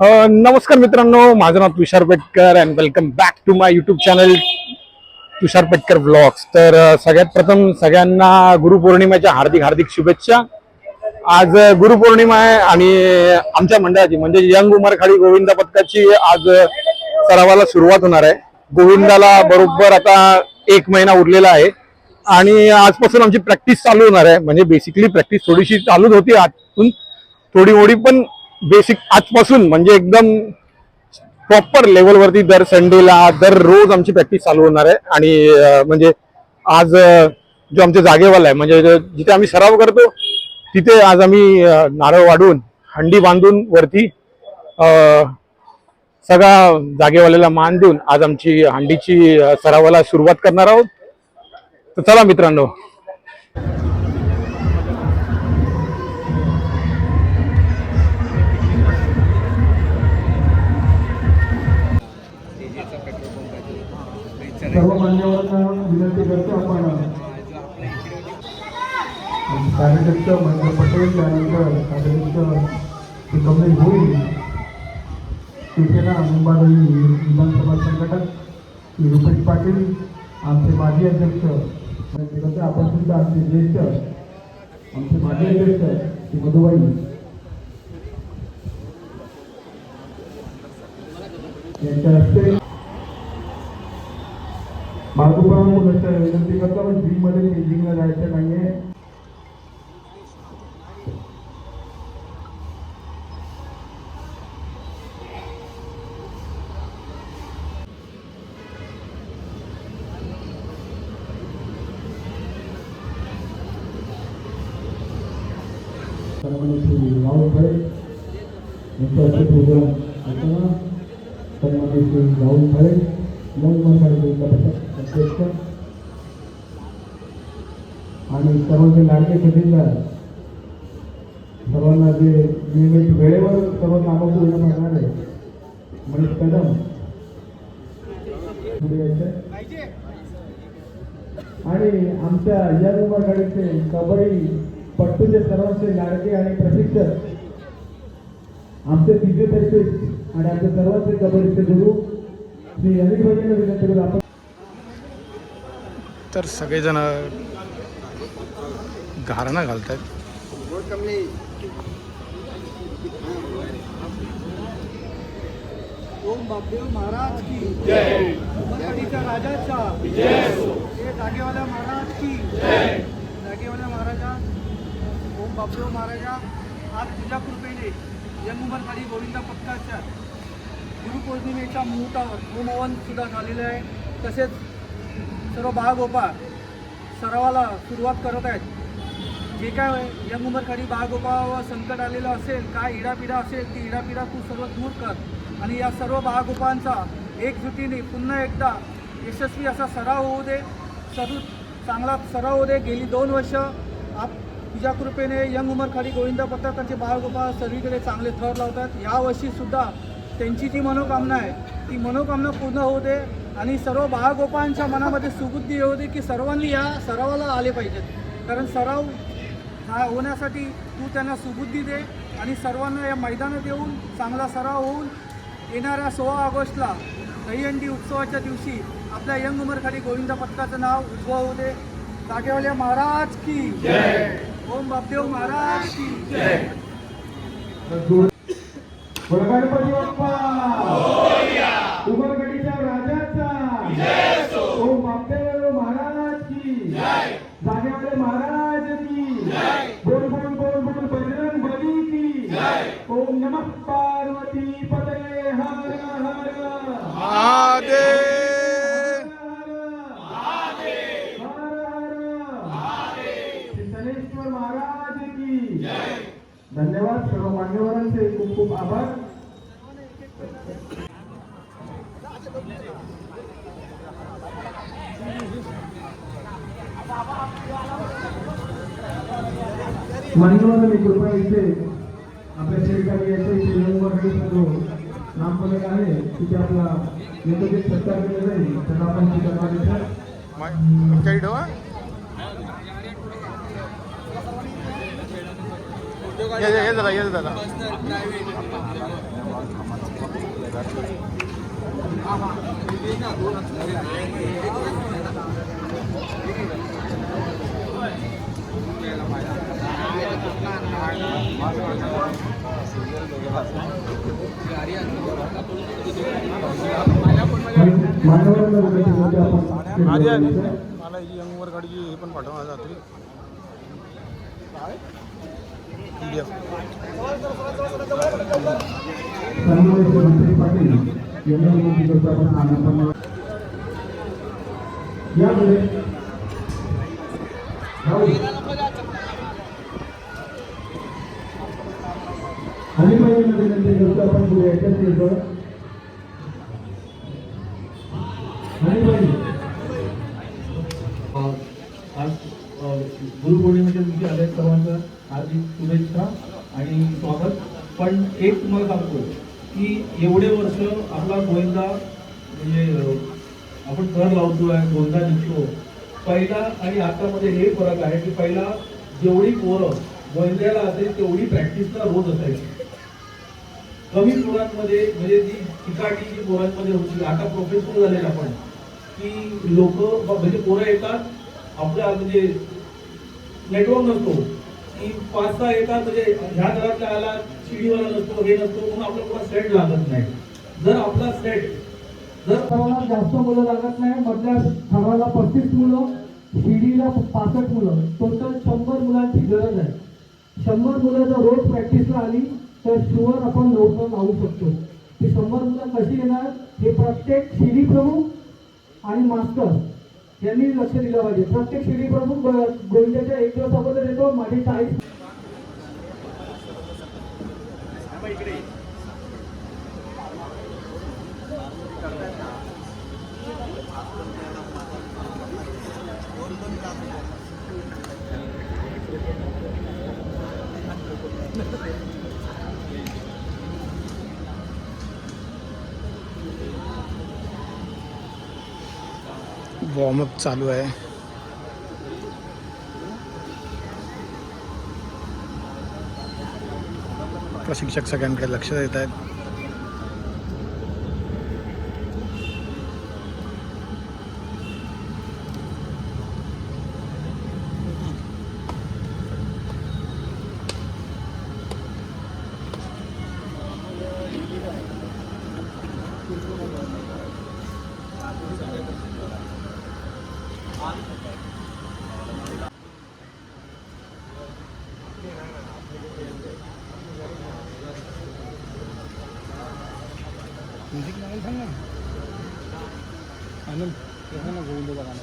नमस्कार मित्रांनो माझं नाव Tushar Petkar and welcome back to my YouTube channel Tushar Petkar blogs तर सगळ्यात प्रथम सगळ्यांना गुरुपौर्णिमेच्या हार्दिक हार्दिक शुभेच्छा. आज गुरुपौर्णिमा आहे आणि आमच्या मंडळाची म्हणजे यंग उमरखाडी गोविंदा पथकाची आज सरावाला सुरुवात होणार आहे. गोविंदाला बरोबर आता एक महिना उरलेला आहे. आणि आजपासून आमची प्रॅक्टिस चालू होणार आहे. म्हणजे बेसिकली प्रॅक्टिस थोडीशी चालूच होती आजून थोडी मोडी पण बेसिक आजपासून म्हणजे एकदम प्रॉपर लेवलवरती दर संडेला दर रोज आमची प्रॅक्टिस चालू होणार आहे. आणि म्हणजे आज जो आमचे जागेवाला आहे म्हणजे जिथे आम्ही सराव करतो तिथे आज आम्ही नारळ वाढून हंडी बांधून वरती सगळा जागेवाल्याला मान देऊन आज आमची हंडीची सरावाला सुरुवात करणार आहोत. तर चला मित्रांनो. सर्व मान्यवरांना विनंती करतो आपण. कार्याध्यक्ष महेंद्र पटेल त्यानंतर कार्याध्यक्ष कमलेश भोई शिवसेना मुंबादेवी विधानसभा संघटक रुपेश पाटील आमचे माजी अध्यक्ष विनंती करतो. आपण सुद्धा आमचे ज्येष्ठ आमचे माजी अध्यक्ष श्री मधुबाई. यांच्या हस्ते बाजूपासून लक्ष विनंती करतो पण जिममध्ये जायचं नाहीये. आणि सर्वांचे लाडके खजिनदार सर्वांना जे नियमित वेळेवर सर्व आपण पूर्ण करणार आहे. मनीष कदम. आणि आमच्या या गाडीचे कबड्डी पट्टूचे सर्वांचे लाडके आणि प्रशिक्षक. आमचे फिजिओथेरपिस्ट आणि आमचे सर्वांचे कबड्डीचे गुरु श्री अनिल भाईंना विनंती करू आपण तर सगळेजण घारणं घालतात ओम बापदेव महाराज की. जय. उमरकडीच्या राजाचा हे जागेवाल्या महाराज की. जय जागेवाल्या महाराजा. ओम बापदेव महाराजा. आज तुझ्या कृपेने गोविंदा गुरुपौर्णिमेच्या मुहूर्तावर सुद्धा झालेलं आहे. तसेच सर्व बाळगोपा सरावाला सुरुवात करत आहेत. जे काय यंग उमरखाडी बाळगोपावर संकट आलेलं असेल काय इडापिडा असेल ती इडापिडा तू सर्व दूर कर. आणि या सर्व बाळगोपांचा एकजुटीने पुन्हा एकदा यशस्वी असा सराव होऊ दे. सर्व चांगला सराव होऊ दे. गेली दोन वर्ष आप तुझ्या कृपेने यंग उमरखाडी गोविंदा पथकाचे बाळगोपाळ सर्वीकडे चांगले थर लावतात. यावर्षीसुद्धा त्यांची जी मनोकामना आहे ती मनोकामना पूर्ण होऊ दे. आणि सर्व बाळगोपाळांच्या मनामध्ये सुबुद्धी येऊ दे की सर्वांनी या सरावाला आले पाहिजेत. कारण सराव होण्यासाठी तू त्यांना सुबुद्धी दे आणि सर्वांना या मैदानात येऊन चांगला सराव होऊन येणाऱ्या सोळा ऑगस्टला दहीहंडी उत्सवाच्या दिवशी आपल्या यंग उमरखाली गोविंदा पथकाचं नाव उज्ज्वल होऊ दे. जागेवाले महाराज की ओम बापदेव महाराज की गणपती बाप्पा उमरगडीच्या राजाचा ओम बापदेव महाराज की जागेवाले महाराज की बोल बोल बोल बोल बजरंग बली की ओम नमः पार्वती पतये हर हर सिद्धेश्वर महाराज की धन्यवाद सर्व मान्यवरांचे खूप खूप आभार मान्यवरांनी कृपया इथे आपल्या शेतकरी याचे श्रीरंगवाडीचा जो नामफलक आहे तिथे आपला यथोचित सत्कार केले जाईल त्यांना आपण स्वीकार ये ये जरा ये आधी मला ही यंगवर गाडीची हे पण पाठवणार रात्री पी गुरुपौर्णिमेच्या दिवशी आले सर्वांचं. हार्दिक शुभेच्छा आणि स्वागत. पण एक तुम्हाला सांगतो की एवढे वर्ष आपला गोविंदा म्हणजे आपण कर आहे गोविंदा निघतो. पहिला आणि आतामध्ये हे फरक आहे की पहिला जेवढी पोरं गोविंद्याला असेल तेवढी प्रॅक्टिसला रोज असायची. कमी पोरांमध्ये म्हणजे ती चिकाटी जी पोरांमध्ये होती आता प्रोफेशनल झालेलं आपण की लोक म्हणजे पोरं येतात आपल्या म्हणजे नेटवर्क नसतो. की पाच सहा येतात म्हणजे ह्या घरातल्या आला शिडीवाला नसतो हे नसतो म्हणून आपला कोणा सेट लागत नाही. जर आपला सेट जर सर्वांना जास्त मुलं लागत नाही मधल्या थराला पस्तीस मुलं शिडीला पासष्ट मुलं टोटल शंभर मुलांची गरज आहे. शंभर मुलं जर रोज प्रॅक्टिसला आली तर शुअर आपण लवकर लावू शकतो. ती शंभर मुलं कशी येणार हे प्रत्येक शिडी प्रमुख आणि मास्टर यांनी लक्ष दिलं पाहिजे. प्रत्येक शिडी गोविंदाच्या एक दिवस अगोदर येतो माझी चाळीस वॉर्मअप चालू आहे. प्रशिक्षक सगळ्यांकडे लक्ष देत आहेत. म्युझिक लावायला सांग ना. आनंद सांग ना गोविंदाचा गाणं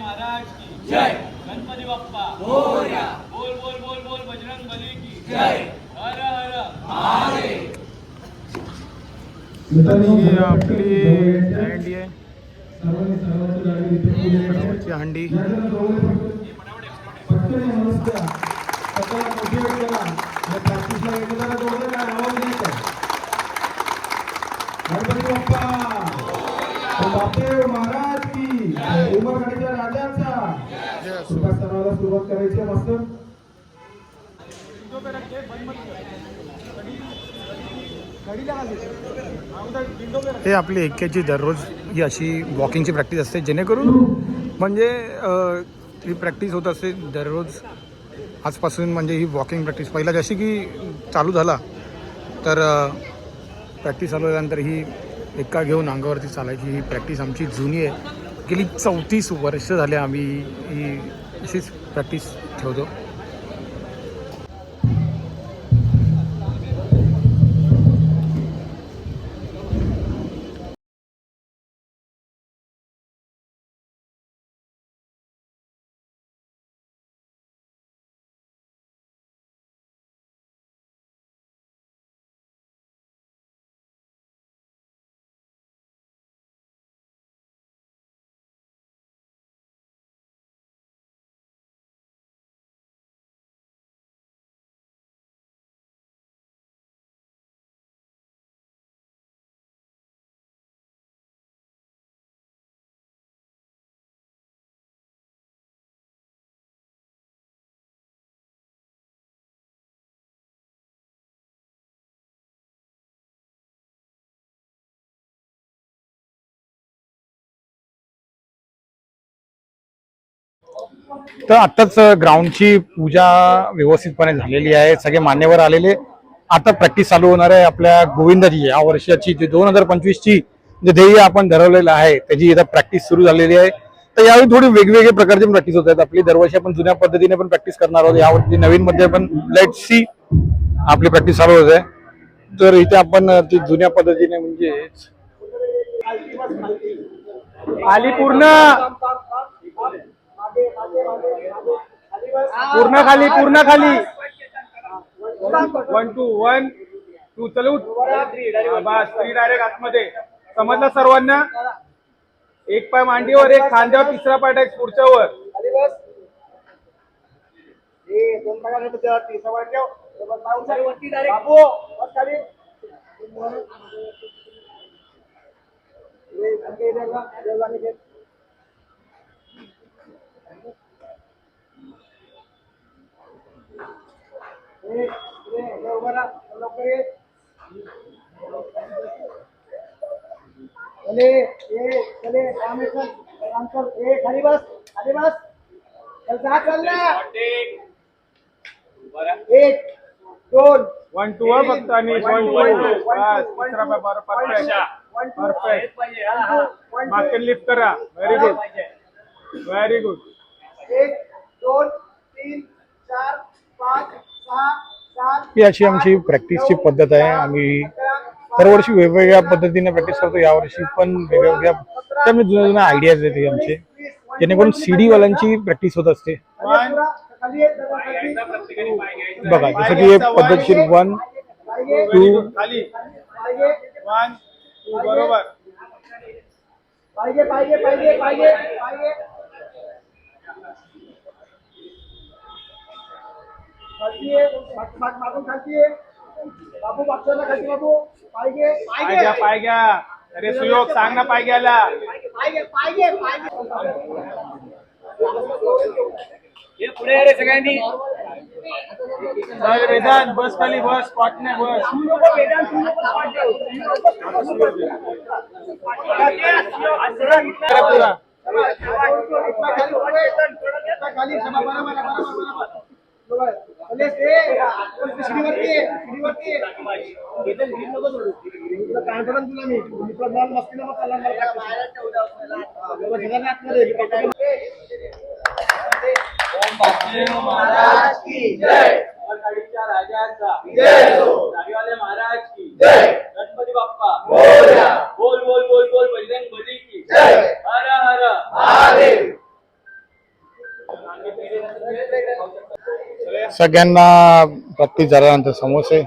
महाराज की जय गणपती बाप्पा मोरया बोल बोल बोल बोल बजरंग बली की जय हर हर ही आपली हँडी आहे. गावाची हंडी या जरा जवळ पटकन- पटकन या मनुष्या. स्वतःला motivate करा. या practice ला गेले जरा आवाज नाही येत गणपती बाप्पा. बापदेव महाराज की उमरगडीच्या राजाचा. कृपा सर्वांना सुरुवात करायची आहे मास्तर. हे आपली एक्क्याची दररोज ही अशी वॉकिंगची प्रॅक्टिस असते जेणेकरून म्हणजे ती प्रॅक्टिस होत असते दररोज. आजपासून म्हणजे ही वॉकिंग प्रॅक्टिस पहिला जशी की चालू झाला तर प्रॅक्टिस चालू झाल्यानंतर ही एका घेऊन अंगावरती चालायची ही प्रॅक्टिस आमची जुनी आहे. गेली चौतीस वर्ष झाले आम्ही ही अशीच प्रॅक्टिस ठेवतो. तर आताच ग्राउंडची पूजा व्यवस्थितपणे झालेली आहे सगळे मान्यवर आलेले. आता प्रॅक्टिस चालू होणार आहे आपल्या गोविंदाची या वर्षाची जी दोन हजार पंचवीसची जे ध्येय आपण धरवलेलं आहे त्याची आता प्रॅक्टिस सुरू झालेली आहे. तर यावेळी थोडी वेगवेगळे प्रकारची प्रॅक्टिस होत आहेत. आपली दरवर्षी आपण जुन्या पद्धतीने पण प्रॅक्टिस करणार आहोत. यावर्षी नवीन मध्ये पण लेट सी आपली प्रॅक्टिस चालू होत आहे. तर इथे आपण ती जुन्या पद्धतीने म्हणजे आली पूर्ण पूर्ण खाली पूर्ण खाली. वन टू वन टू चलू बस. थ्री डायरेक्ट आतमध्ये. समजलं सर्वांना? एक पाय मांडीवर एक खांद्यावर तिसरा पाय टाक पुढच्या वर. चले ए चले आहे चल ए खाली बस खाली बस चल जा चल ना एक दोन वन टू वर फक्त आणि वन टू बस तिसरा पाय बरं परफेक्ट परफेक्ट मागचे लिफ्ट करा व्हेरी गुड व्हेरी गुड एक दोन तीन, चार, पाच ही अशी आमची प्रॅक्टिसची पद्धत आहे. आम्ही दरवर्षी वेगवेगळ्या पद्धतीने प्रॅक्टिस करतो. यावर्षी पण वेगवेगळ्या त्यामुळे जुन्या जुन्या आयडियाज येते आमचे. जेणेकरून सीडी वाल्यांची प्रॅक्टिस होत असते. बघा जसं की एक पद्धतशीर वन पाहिजे टू खाली पाहिजे वन टू बरोबर पाहिजे पाहिजे पाहिजे पाहिजे पाहिजे खालती आहे माग- माग- मागून खालती आहे बाबू मागच्या खालती बाबू पाहिजे पाय घ्या पाय घ्या अरे सुयोग सांग ना पाय घ्यायला पाहिजे पाहिजे पाहिजे चल वेदांत बस खाली बस स्पॉट नाही बस पुरा खाली बरोबर बरोबर बरोबर बरोबर. पलेस, ए, पण शिडीवरती आहे, शिडीवरती आहे. इथं भिड नको सोडू. तुला काय करेन तुला मी मी तुला बॉल मस्तीला मग चालला मला practice. हा, बरोबर, सगळ्यांना आतमध्ये आहे. गाडीच्या राजाचा जागेवाले महाराज की गणपती बाप्पा बोल बोल बोल बोल बजरंग बली की हर हर सगळ्यांना प्रॅक्टिस झाल्यानंतर समोसे.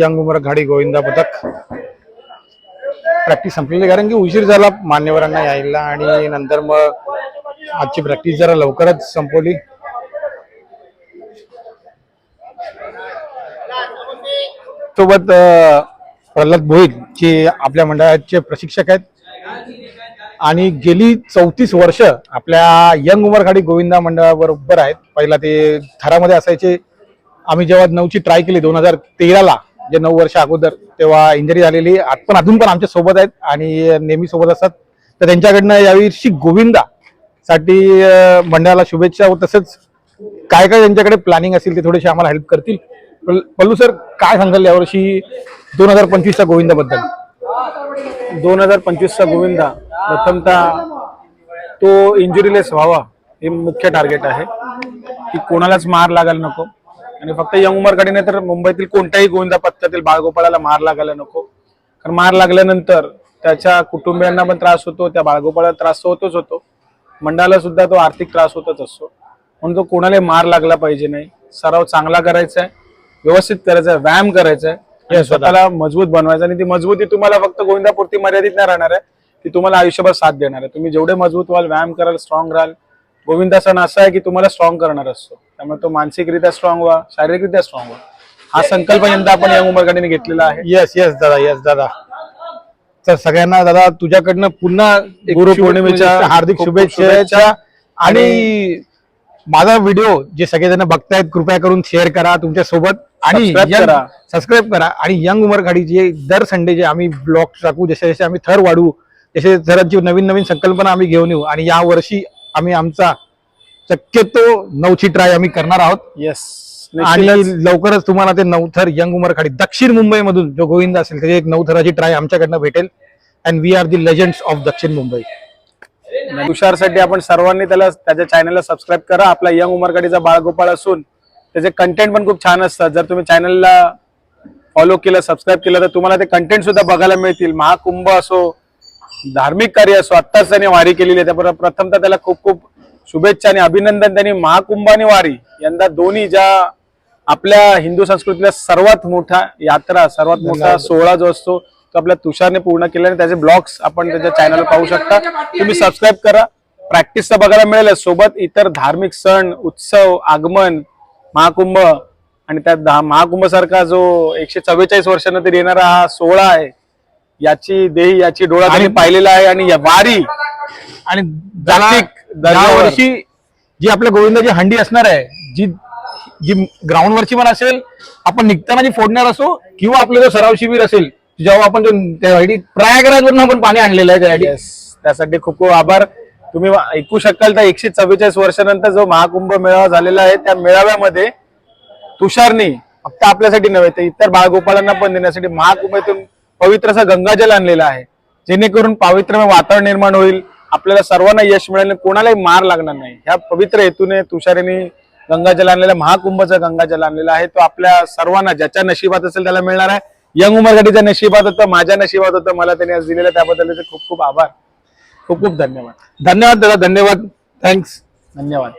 यंग उमर घाडी गोविंदा पथक प्रॅक्टिस संपलेली कारण की उशीर झाला मान्यवरांना यायला आणि नंतर मग आजची प्रॅक्टिस जरा लवकरच संपवली. सोबत प्रल्हाद भोईर जे आपल्या मंडळाचे प्रशिक्षक आहेत. आणि गेली चौतीस वर्ष आपल्या यंग उमरखाडी गोविंदा मंडळाबरोबर आहेत पहिला ते थरामध्ये असायचे. आम्ही जेव्हा नऊची ट्राय केली दोन हजार तेराला जे नऊ वर्ष अगोदर तेव्हा इंजरी झालेली. आत पण अजून पण आमच्यासोबत आहेत आणि नेहमी सोबत असतात. तर त्यांच्याकडनं यावर्षी गोविंदा साठी मंडळाला शुभेच्छा व तसंच काय काय त्यांच्याकडे प्लॅनिंग असेल ते थोडेसे आम्हाला हेल्प करतील. पल्लू सर काय सांगाल यावर्षी दोन हजार पंचवीसच्या गोविंदाबद्दल? दोन हजार पंचवीसचा गोविंदा. प्रथमतः तो इंजुरीलेस व्हावा हे मुख्य टार्गेट आहे. की कोणालाच मार लागायला नको. आणि फक्त यंग उमरकडे नाही तर मुंबईतील कोणत्याही गोविंदा पथकातील बाळगोपाळाला मार लागायला नको. कारण मार लागल्यानंतर त्याच्या कुटुंबियांना पण त्रास होतो त्या बाळगोपाळाला त्रास तर होतोच होतो. मंडळाला सुद्धा तो आर्थिक त्रास होतच असतो. म्हणून तो कोणालाही मार लागला पाहिजे नाही. सराव चांगला करायचा आहे व्यवस्थित करायचा आहे व्यायाम करायचा आहे. स्वतःला मजबूत बनवायचं आणि ती मजबूती तुम्हाला फक्त गोविंदापुरती मर्यादित नाही राहणार आहे. ती तुम्हाला आयुष्यभर साथ देणार आहे. तुम्ही जेवढे मजबूत व्हाल व्यायाम कराल स्ट्रॉंग राहाल गोविंदा सण असा आहे की तुम्हाला स्ट्रॉंग करणार असतो. त्यामुळे तो मानसिकरित्या स्ट्रॉंग व्हा शारीरिकरित्या स्ट्रॉंग व्हा. हा संकल्प यंदा आपण या उमरगाडीने घेतलेला आहे. येस येस दादा येस दादा. तर सगळ्यांना दादा तुझ्याकडनं पुन्हा एक गुरुपौर्णिमेच्या शुभे- हार्दिक शुभेच्छा. आणि माझा व्हिडिओ जे सगळेजण बघतायत कृपया करून शेअर करा तुमच्यासोबत आणि. सबस्क्राईब करा. आणि यंग उमर गाडी जे दर संडे जे आम्ही ब्लॉग टाकू जसे जसे आम्ही थर वाढवू असे सरांची नवीन नवीन संकल्पना आम्ही घेऊन येऊ. आणि या वर्षी आम्ही आमचा शक्यतो नऊची ट्राय आम्ही करणार आहोत. येस आणि लवकरच तुम्हाला ते नवथर यंग उमरखाडी दक्षिण मुंबईमधून जो गोविंद असेल त्याची एक नवथराची ट्राय आमच्याकडनं भेटेल. And we are the legends of Dakshin Mumbai. तुषारसाठी आपण सर्वांनी त्याला त्याच्या चॅनलला सबस्क्राईब करा. आपला यंग उमरगाडीचा बाळगोपाळ असून त्याचे कंटेंट पण खूप छान असतात. जर तुम्ही चॅनलला फॉलो केलं सबस्क्राईब केलं तर तुम्हाला ते कंटेंट सुद्धा बघायला मिळतील. महाकुंभ असो धार्मिक कार्य असो आत्ताच त्याने वारी केलेली आहे. त्याबरोबर प्रथमतः त्याला खूप खूप शुभेच्छा आणि अभिनंदन. त्यांनी महाकुंभ आणि वारी यंदा दोन्ही ज्या आपल्या हिंदू संस्कृतीतला सर्वात मोठा यात्रा सर्वात मोठा सोहळा जो असतो तो आपल्या तुषारने पूर्ण केला आणि त्याचे ब्लॉग्स आपण त्याच्या चॅनलवर पाहू शकता. तुम्ही सबस्क्राईब करा. प्रॅक्टिस तर बघायला मिळेल. सोबत इतर धार्मिक सण उत्सव आगमन महाकुंभ आणि त्यात दहा- महाकुंभ सारखा जो एकशे चव्वेचाळीस वर्षानंतर येणारा हा सोहळा आहे याची देही याची डोळा त्यांनी पाहिलेला आहे आणि या वारी आणि जागतिक दर्जावर. वर्षी जी आपल्या गोविंदाची हंडी असणार आहे जी जी ग्राउंड वरची पण असेल आपण निघताना जी फोडणार असो किंवा आपलं जो सराव शिबिर असेल जेव्हा आपण जो त्यासाठी प्रयागराजवरून आपण पाणी आणलेलं आहे त्यासाठी Yes. त्यासाठी खूप खूप आभार तुम्ही ऐकू शकाल तर एकशे चव्वेचाळीस वर्षानंतर जो महाकुंभ मेळावा झालेला आहे त्या मेळाव्यामध्ये तुषारनी फक्त आपल्यासाठी नव्हे तर इतर बाळगोपाळांना पण देण्यासाठी महाकुंभातून पवित्र असं गंगाजल आणलेलं आहे. जेणेकरून पावित्रमय वातावरण निर्माण होईल. आपल्याला सर्वांना यश मिळेल कोणालाही मार लागणार नाही. ह्या पवित्र हेतूने तुषारीने गंगाजल आणलेला महाकुंभचं गंगाजल आणलेलं आहे. तो आपल्या सर्वांना ज्याच्या नशिबात असेल त्याला मिळणार आहे. यंग उमरगाडीच्या नशिबात होतं माझ्या नशिबात होतं. मला त्यांनी आज दिलेलं त्याबद्दल त्याचे खूप खूप आभार. खूप खूप धन्यवाद. धन्यवाद दादा धन्यवाद. थँक्स धन्यवाद.